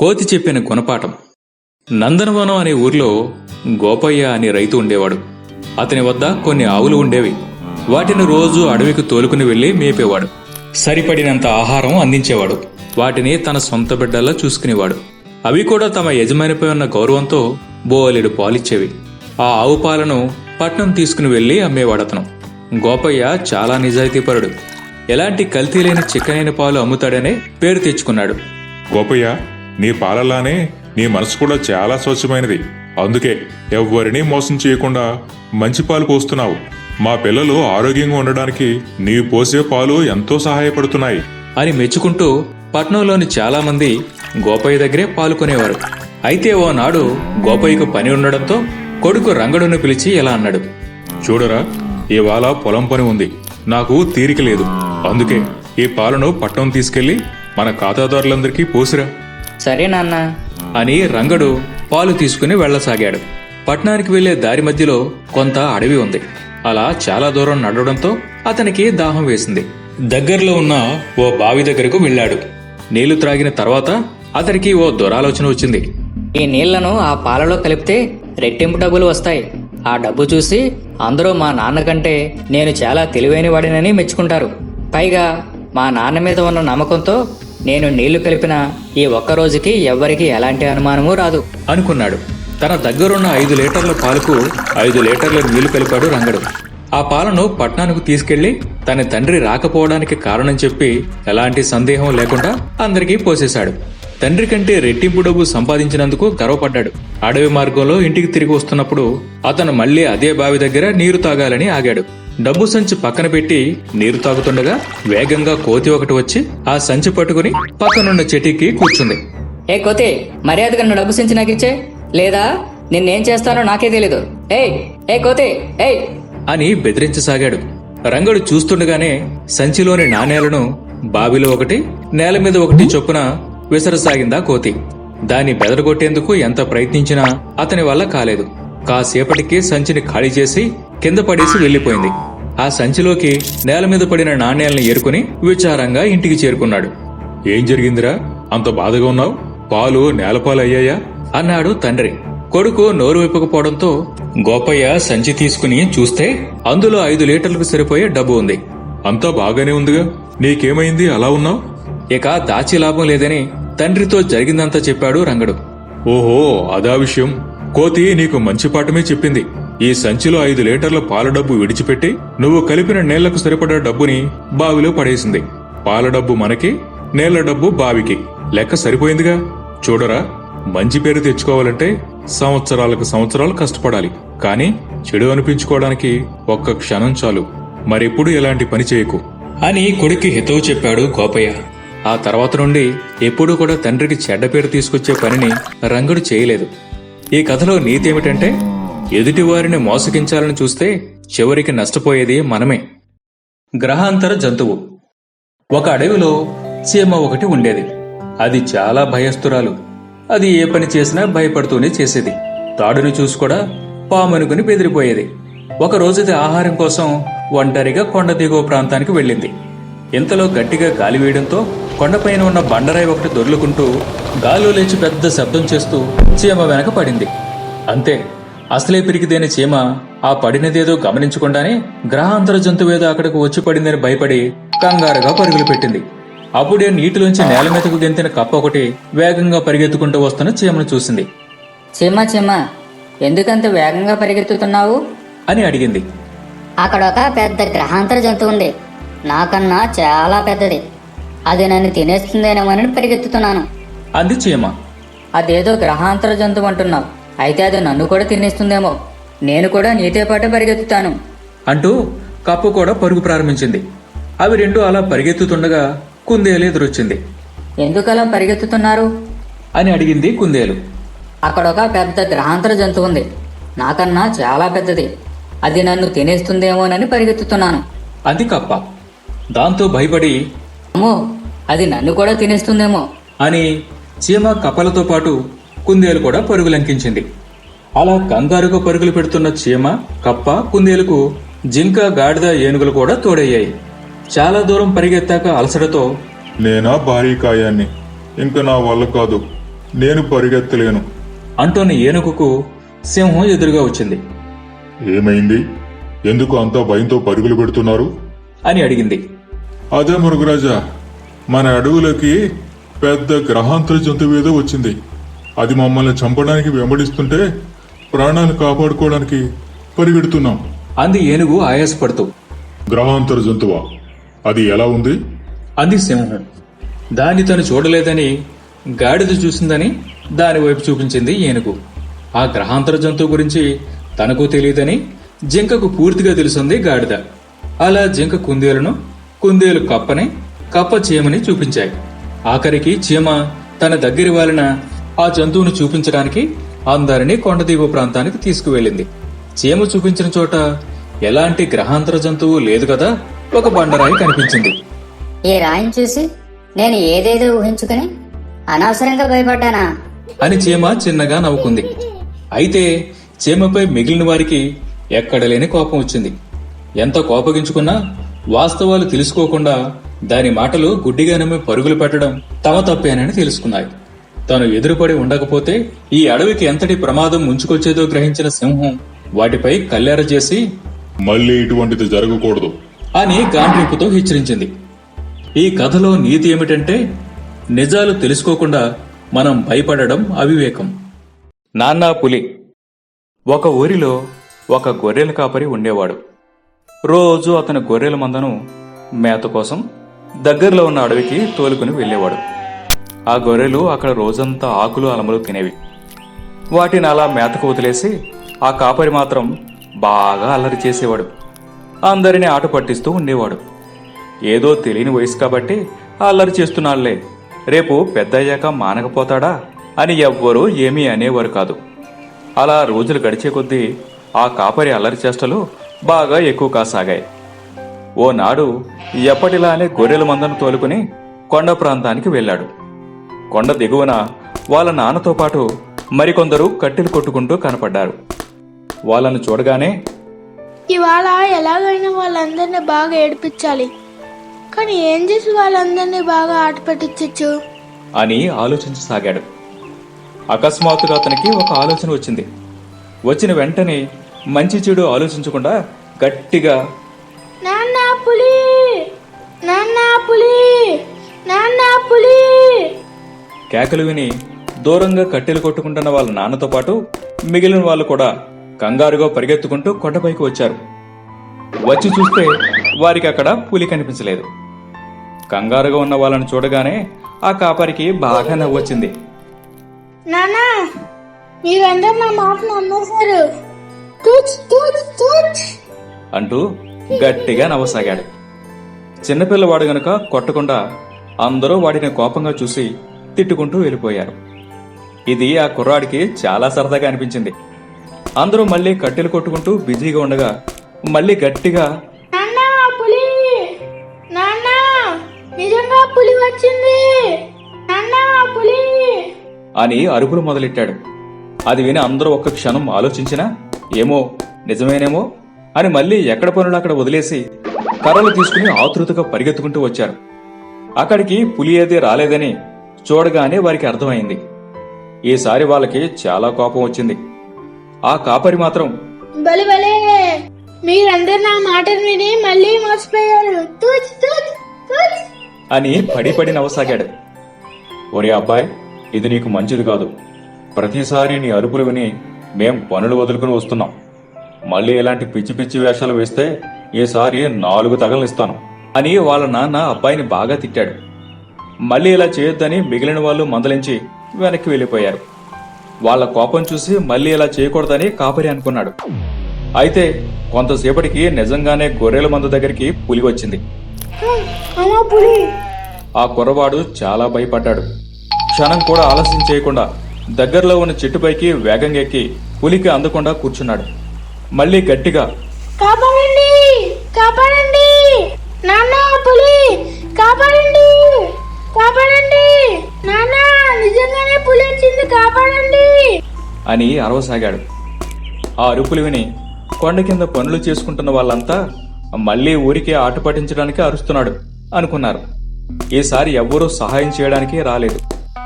కోతి చెప్పిన గుణపాఠం నందనవనం అనే ఊర్లో గోపయ్య అనే రైతు ఉండేవాడు. అతని వద్ద కొన్ని ఆవులు ఉండేవి. వాటిని రోజు అడవికి తోలుకుని వెళ్ళి మేపేవాడు. సరిపడినంత ఆహారం అందించేవాడు. వాటిని తన సొంత బిడ్డల్లా చూసుకునేవాడు. అవి కూడా తమ యజమానిపై ఉన్న గౌరవంతో బోలెడు పాలిచ్చేవి. ఆ ఆవు పాలను పట్నం తీసుకుని వెళ్ళి అమ్మేవాడతను. గోపయ్య చాలా నిజాయితీపరుడు. ఎలాంటి కల్తీ లేని చిక్కనైన పాలు అమ్ముతాడనే పేరు తెచ్చుకున్నాడు. గోపయ్య నీ పాలలానే నీ మనసు కూడా చాలా స్వచ్ఛమైనది. అందుకే ఎవ్వరినీ మోసం చేయకుండా మంచి పాలు పోస్తున్నావు. మా పిల్లలు ఆరోగ్యంగా ఉండడానికి నీవు పోసే పాలు ఎంతో సహాయపడుతున్నాయి. అని మెచ్చుకుంటూ పట్నంలోని చాలా మంది గోపయ్య దగ్గరే పాల్గొనేవారు అయితే ఓ నాడు గోపయ్యకు పని ఉండడంతో కొడుకు రంగడును పిలిచి ఇలా అన్నాడు. చూడరా ఇవాళ పొలం పని ఉంది. నాకు తీరిక లేదు. అందుకే ఈ పాలను పట్టణం తీసుకెళ్ళి మన ఖాతాదారులందరికీ పోసిరా. సరే నాన్న. అని రంగడు పాలు తీసుకుని వెళ్ళసాగాడు పట్నానికి వెళ్ళే దారి మధ్యలో కొంత అడవి ఉంది. అలా చాలా దూరం నడవడంతో అతనికి దాహం వేసింది. దగ్గరలో ఉన్న ఓ బావి దగ్గరకు వెళ్ళాడు. నీళ్ళు త్రాగిన తర్వాత అతనికి ఓ దురాలోచన వచ్చింది. ఈ నీళ్ళను ఆ పాలలో కలిపితే రెట్టింపు డబ్బులు వస్తాయి. ఆ డబ్బు చూసి అందరూ మా నాన్న కంటే నేను చాలా తెలివైన వాడినని మెచ్చుకుంటారు. పైగా మా నాన్న మీద ఉన్న నమ్మకంతో నేను నీళ్ళు కలిపిన ఈ ఒక్క రోజుకి ఎవ్వరికి ఎలాంటి అనుమానమూ రాదు. అనుకున్నాడు. తన దగ్గరున్న ఐదు లీటర్ల పాలకు ఐదు లీటర్ల నీళ్ళు కలిపాడు రంగడు. ఆ పాలను పట్నానికి తీసుకెళ్ళి తన తండ్రి రాకపోవడానికి కారణం చెప్పి ఎలాంటి సందేహం లేకుండా అందరికీ పోసేశాడు. తండ్రి కంటే రెట్టింపు డబ్బు సంపాదించినందుకు గర్వపడ్డాడు. అడవి మార్గంలో ఇంటికి తిరిగి వస్తున్నప్పుడు అతను మళ్ళీ అదే బావి దగ్గర నీరు తాగాలని ఆగాడు. డబ్బు సంచి పక్కన పెట్టి నీరు తాగుతుండగా వేగంగా కోతి ఒకటి వచ్చి ఆ సంచి పట్టుకుని పక్కనున్న చెట్టుకి కూర్చుంది. ఏ కోతే మర్యాదగా నువ్వు డబ్బు సించి నాకు ఇచ్చే? లేదా? నిన్నేం చేస్తానో నాకే తెలీదు. ఏయ్ ఏ కోతే ఏయ్! అని బెదిరించసాగాడు. రంగడు చూస్తుండగానే సంచిలోని నాణేలను బావిలో ఒకటి నేల మీద ఒకటి చొప్పున విసరసాగిందా కోతి. దాన్ని బెదరగొట్టేందుకు ఎంత ప్రయత్నించినా అతని వల్ల కాలేదు. కాసేపటికి సంచిని ఖాళీ చేసి కింద పడేసి వెళ్ళిపోయింది ఆ సంచిలోకి నేల మీద పడిన నాణేలను ఏరుకుని విచారంగా ఇంటికి చేరుకున్నాడు. ఏం జరిగిందిరా? అంత బాధగా ఉన్నావు? పాలు నేలపాలు అయ్యాయా? అన్నాడు తండ్రి. కొడుకు నోరు విప్పకపోవడంతో గోపయ్య సంచి తీసుకుని చూస్తే అందులో ఐదు లీటర్లకు సరిపోయే డబ్బు ఉంది. అంతా బాగానే ఉందిగా. నీకేమైంది? అలా ఉన్నావు? ఇక దాచి లాభం లేదని తండ్రితో జరిగిందంతా చెప్పాడు రంగడు. ఓహో అదా విషయం. కోతి నీకు మంచి పాఠమే చెప్పింది. ఈ సంచిలో ఐదు లీటర్ల పాల డబ్బు విడిచిపెట్టి నువ్వు కలిపిన నీళ్ళకు సరిపడా డబ్బుని బావిలో పడేసింది. పాల డబ్బు మనకి నీళ్ళ డబ్బు బావికి. లెక్క సరిపోయిందిగా? చూడరా మంచి పేరు తెచ్చుకోవాలంటే సంవత్సరాలకు సంవత్సరాలు కష్టపడాలి. కానీ చెడు అనిపించుకోవడానికి ఒక్క క్షణం చాలు. మరెప్పుడు ఎలాంటి పని చేయకు. అని కొడుక్కి హితవు చెప్పాడు గోపయ్య. ఆ తర్వాత నుండి ఎప్పుడూ కూడా తండ్రికి చెడ్డ పేరు తీసుకొచ్చే పనిని రంగడు చేయలేదు. ఈ కథలో నీతి ఏమిటంటే ఎదుటివారిని మోసగించాలని చూస్తే చివరికి నష్టపోయేది మనమే. గ్రహాంతర జంతువు. ఒక అడవిలో చీమ ఒకటి ఉండేది. అది చాలా భయస్తురాలు అది ఏ పని చేసినా భయపడుతూనే చేసేది. తాడుని చూసి కూడా పామనుకుని బెదిరిపోయేది. ఒక రోజుది ఆహారం కోసం ఒంటరిగా కొండ దిగువ ప్రాంతానికి వెళ్ళింది. ఇంతలో గట్టిగా గాలి వేయడంతో కొండపైన ఉన్న బండరాయి ఒకటి దొర్లుకుంటూ గాలు లేచి పెద్ద శబ్దం చేస్తూ చీమ వెనక పడింది. అంతే. అసలే పిరికిదేని చీమ. ఆ పడినదేదో గమనించకుండానే గ్రహాంతర జంతువేదో అక్కడికి వచ్చి పడిందని భయపడి కంగారుగా పరుగులు పెట్టింది. అప్పుడే నీటిలోంచి నేల మీదకు గెంతిన కప్ప ఒకటి వేగంగా పరిగెత్తుకుంటూ వస్తున్న చీమను చూసింది. చిమ్మ చిమ్మ ఎందుకంత వేగంగా పరిగెత్తుతున్నావు? అని అడిగింది. అక్కడ ఒక పెద్ద గ్రహాంతర జంతువు ఉంది. నాకన్నా చాలా పెద్దది. అది నన్ను తినేస్తుందేమోనని పరిగెత్తుతున్నాను. అంది చీమ. అదేదో గ్రహాంతర జంతువు అంటున్నావు. అయితే అది నన్ను కూడా తినేస్తుందేమో. నేను కూడా నీతో పాటు పరిగెత్తుతాను. అంటూ కప్పు కూడా పరుగు ప్రారంభించింది. అవి రెండు అలా పరిగెత్తుతుండగా కుందేలు ఎదురొచ్చింది. ఎందుకలా పరిగెత్తుతున్నారు? అని అడిగింది కుందేలు. అక్కడ ఒక పెద్ద గ్రహాంతర జంతువు ఉంది. నాకన్నా చాలా పెద్దది. అది నన్ను తినేస్తుందేమోనని పరిగెత్తుతున్నాను. అంది కప్ప. దాంతో భయపడి అమ్మో అది నన్ను కూడా తినేస్తుందేమో. అని చీమ కప్పలతో పాటు కుందేలు కూడా పరుగు లంకించింది అలా కంగారుగా పరుగులు పెడుతున్న చీమ కప్ప కుందేలుకు జింక గాడిద ఏనుగులు కూడా తోడయ్యాయి. చాలా దూరం పరిగెత్తాక అలసటతో నేనా భారీ కాయాన్ని? ఇంక నా వల్ల కాదు. నేను పరిగెత్తలేను. అంటోన్న ఏనుగుకు సింహం ఎదురుగా వచ్చింది. ఏమైంది? ఎందుకు అంతా భయంతో పరుగులు పెడుతున్నారు? అని అడిగింది. అదే మృగరాజా మన అడవులకి పెద్ద గ్రహాంతర జంతువు ఏదో వచ్చింది. అది మమ్మల్ని చంపడానికి వెంబడిస్తుంటే ప్రాణాలు కాపాడుకోవడానికి పరిగెడుతున్నాం. అంది ఏనుగు ఆయాసపడుతూ. గ్రహాంతర జంతువా? అది ఎలా ఉంది? అంది సింహం. దాన్ని తను చూడలేదని గాడిద చూసిందని దాని వైపు చూపించింది ఏనుగు. ఆ గ్రహాంతర జంతువు గురించి తనకు తెలియదని జింకకు పూర్తిగా తెలుసుంది గాడిద. అలా జింక కుందేలును కుందేలు కప్పని కప్ప చీమని చూపించాయి. ఆఖరికి చీమ తన దగ్గరి వాలిన ఆ జంతువును చూపించడానికి అందరినీ కొండ దిగువ ప్రాంతానికి తీసుకువెళ్ళింది. చీమ చూపించిన చోట ఎలాంటి గ్రహాంతర జంతువు లేదు కదా ఒక బండరాయి కనిపించింది. ఈ రాయిని చూసి నేను ఏదేదో ఊహించుకుని అనవసరంగా భయపడ్డానా? అని చీమ చిన్నగా నవ్వుకుంది. అయితే చీమపై మిగిలిన వారికి ఎక్కడలేని కోపం వచ్చింది. ఎంత కోపగించుకున్నా వాస్తవాలు తెలుసుకోకుండా దాని మాటలు గుడ్డిగా నమ్మి పరుగులు పెట్టడం తమ తప్పేనని తెలుసుకున్నాయి. తాను ఎదురుపడి ఉండకపోతే ఈ అడవికి ఎంతటి ప్రమాదం ముంచుకొచ్చేదో గ్రహించిన సింహం వాటిపై కల్లెర చేసి మళ్ళీ ఇటువంటిది జరగకూడదు. అని గాండ్రింపుతో హెచ్చరించింది. ఈ కథలో నీతి ఏమిటంటే నిజాలు తెలుసుకోకుండా మనం భయపడడం అవివేకం. నాన్నా పులి. ఒక ఊరిలో ఒక గొర్రెల కాపరి ఉండేవాడు. రోజు అతని గొర్రెల మందను మేత కోసం దగ్గరలో ఉన్న అడవికి తోలుకుని వెళ్ళేవాడు. ఆ గొర్రెలు అక్కడ రోజంతా ఆకులు అలములు తినేవి. వాటిని అలా మేతకు వదిలేసి ఆ కాపరి మాత్రం బాగా అల్లరి చేసేవాడు. అందరినీ ఆట పట్టిస్తూ ఉండేవాడు. ఏదో తెలియని వయసు కాబట్టి ఆ అల్లరి చేస్తున్నాళ్ళే. రేపు పెద్దయ్యాక మానకపోతాడా అని ఎవ్వరూ ఏమీ అనేవారు కాదు. అలా రోజులు గడిచే కొద్దీ ఆ కాపరి అల్లరి చేష్టలు బాగా ఎక్కువ కాసాగాయి. ఓనాడు ఎప్పటిలానే గొర్రెల మందను తోలుకుని కొండ ప్రాంతానికి వెళ్ళాడు. కొండ దిగువన వాళ్ళ నాన్నతో పాటు మరికొందరు కట్టెలు కొట్టుకుంటూ కనపడ్డారు. వాళ్ళను చూడగానే ఇవాళ ఎలాగైనా వాళ్ళందరినీ బాగా ఏడిపించాలి. కానీ ఏం చేసి వాళ్ళందరినీ బాగా ఆట పట్టించచ్చు? అని ఆలోచించసాగాడు. అకస్మాత్తుగా అతనికి ఒక ఆలోచన వచ్చింది. వచ్చిన వెంటనే మంచి చెడు ఆలోచించకుండా గట్టిగా నాన్న పులి! నాన్న పులి! నాన్న పులి! కేకలు విని దూరంగా కట్టెలు కొట్టుకుంటున్న వాళ్ళ నాన్నతో పాటు మిగిలిన వాళ్ళు కూడా కంగారుగా పరిగెత్తుకుంటూ కొండపైకి వచ్చారు. వచ్చి చూస్తే వారికి అక్కడ పులి కనిపించలేదు. కంగారుగా ఉన్న వాళ్ళని చూడగానే ఆ కాపరికి బాగా నవ్వొచ్చింది నాన్న మీరందరూ నా మాట నమ్మేశారు తూచ్ తూచ్ తూచ్ అంటూ గట్టిగా నవ్వసాగాడు. చిన్నపిల్లవాడు గనుక కొట్టకుండా అందరూ వాడిని కోపంగా చూసి తిట్టుకుంటూ వెళ్ళిపోయారు. ఇది ఆ కుర్రాడికి చాలా సరదాగా అనిపించింది. అందరూ మళ్ళీ కట్టెలు కొట్టుకుంటూ బిజీగా ఉండగా మళ్ళీ గట్టిగా అని అరుపులు మొదలెట్టాడు. అది విని అందరూ ఒక్క క్షణం ఆలోచించినా ఏమో నిజమేనేమో? అని మళ్ళీ ఎక్కడ పనులు అక్కడ వదిలేసి కర్రలు తీసుకుని ఆతృతగా పరిగెత్తుకుంటూ వచ్చారు. అక్కడికి పులి ఏదీ రాలేదని చూడగానే వారికి అర్థమైంది. ఈసారి వాళ్ళకి చాలా కోపం వచ్చింది. ఆ కాపరి మాత్రం మీరందరు నా మాటలు విని మళ్ళీ మర్చిపోయారు తూచ్ తూచ్ తూచ్! అని పడి పడి నవ్వసాగాడు. ఒరే అబ్బాయి ఇది నీకు మంచిది కాదు. ప్రతిసారి నీ అరుపులు విని మేం పనులు వదులుకుని వస్తున్నాం. మళ్ళీ ఇలాంటి పిచ్చి పిచ్చి వేషాలు వేస్తే ఈసారి నాలుగు తగలనిస్తాను. అని వాళ్ళ నాన్న అబ్బాయిని బాగా తిట్టాడు. మళ్ళీ ఇలా చేయొద్దని మిగిలిన వాళ్ళు మందలించి వెనక్కి వెళ్ళిపోయారు. వాళ్ళ కోపం చూసి మళ్ళీ ఇలా చేయకూడదని కాపరి అనుకున్నాడు. అయితే కొంతసేపటికి నిజంగానే గొర్రెల మంద దగ్గరికి పులి వచ్చింది. ఆ కుర్రవాడు చాలా భయపడ్డాడు. క్షణం కూడా ఆలస్యం చేయకుండా దగ్గరలో ఉన్న చెట్టుపైకి వేగంగా ఎక్కి పులికి అందకుండా కూర్చున్నాడు. మళ్ళీ గట్టిగా కాపాడండి కాపాడండి. నాన్న పులి కాపాడండి. కాపాడండి! నాన్న నిజంగానే పులి వచ్చింది కాపాడండి! అని అరవసాగాడు. ఆ అరుపులు విని కొండ కింద పనులు చేసుకుంటున్న వాళ్ళంతా మళ్ళీ ఊరికే ఆట పట్టించడానికి అరుస్తున్నాడు అనుకున్నారు. ఈసారి ఎవ్వరూ సహాయం చేయడానికి రాలేదు.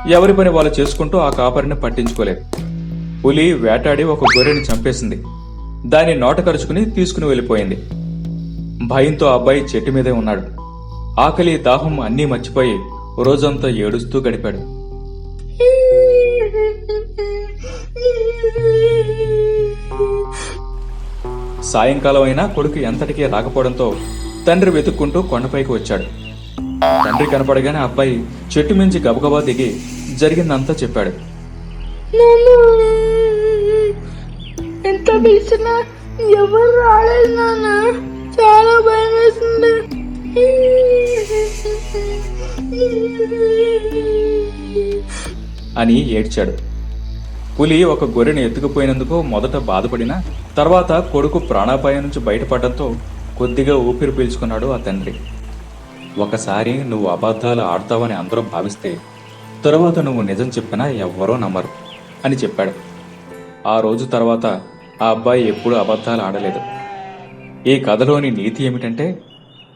ఎవరి పని వాళ్ళు చేసుకుంటూ ఆ కాపరిని పట్టించుకోలేదు. పులి వేటాడి ఒక గొర్రెని చంపేసింది. దాన్ని నోట కరుచుకుని తీసుకుని వెళ్ళిపోయింది. భయంతో అబ్బాయి చెట్టు మీదే ఉన్నాడు. ఆకలి దాహం అన్నీ మర్చిపోయి రోజంతా ఏడుస్తూ గడిపాడు. సాయంకాలం అయినా కొడుకు ఎంతటికీ రాకపోవడంతో తండ్రి వెతుక్కుంటూ కొండపైకి వచ్చాడు. తండ్రి కనపడగానే ఆ అబ్బాయి చెట్టు మించి గబగబా దిగి జరిగిందంతా చెప్పాడు. ఎంత పిలిచినా ఎవరు రాలేదు నాన్న. చాలా భయం వేసింది. అని ఏడ్చాడు. పులి ఒక గొర్రెను ఎత్తుకుపోయినందుకు మొదట బాధపడినా తర్వాత కొడుకు ప్రాణాపాయం నుంచి బయటపడడంతో కొద్దిగా ఊపిరి పీల్చుకున్నాడు ఆ తండ్రి. ఒకసారి నువ్వు అబద్ధాలు ఆడతావని అందరూ భావిస్తే తరువాత నువ్వు నిజం చెప్పినా ఎవ్వరూ నమ్మరు అని చెప్పాడు. ఆ రోజు తర్వాత ఆ అబ్బాయి ఎప్పుడూ అబద్ధాలు ఆడలేదు. ఈ కథలోని నీతి ఏమిటంటే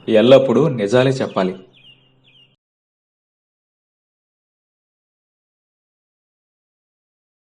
ఎల్లప్పుడూ నిజాలే చెప్పాలి.